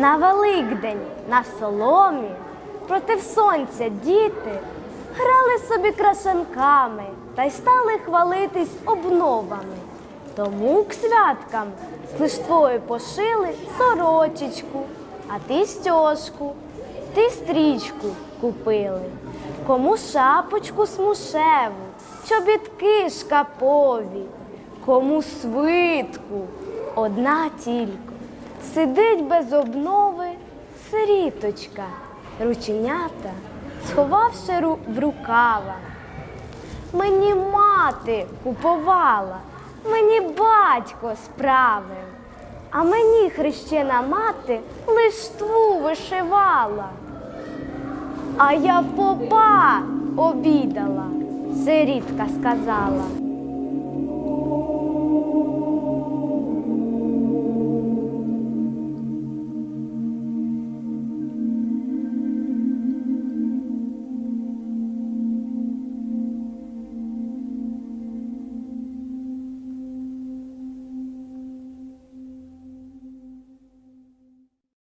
Великдень на соломі против сонця діти грали собі крашенками та й стали хвалитись обновами. Тому к святкам з лиштвою пошили сорочечку, а ти стьожку, ти стрічку купили. Кому шапочку смушеву, чобітки шкапові, кому свитку, одна тільки. Сидить без обнови сиріточка, рученята, сховавши ру- в рукава. Мені мати купувала, мені батько справив, а мені хрещена мати лиштву вишивала. А я попа обідала, сирітка сказала.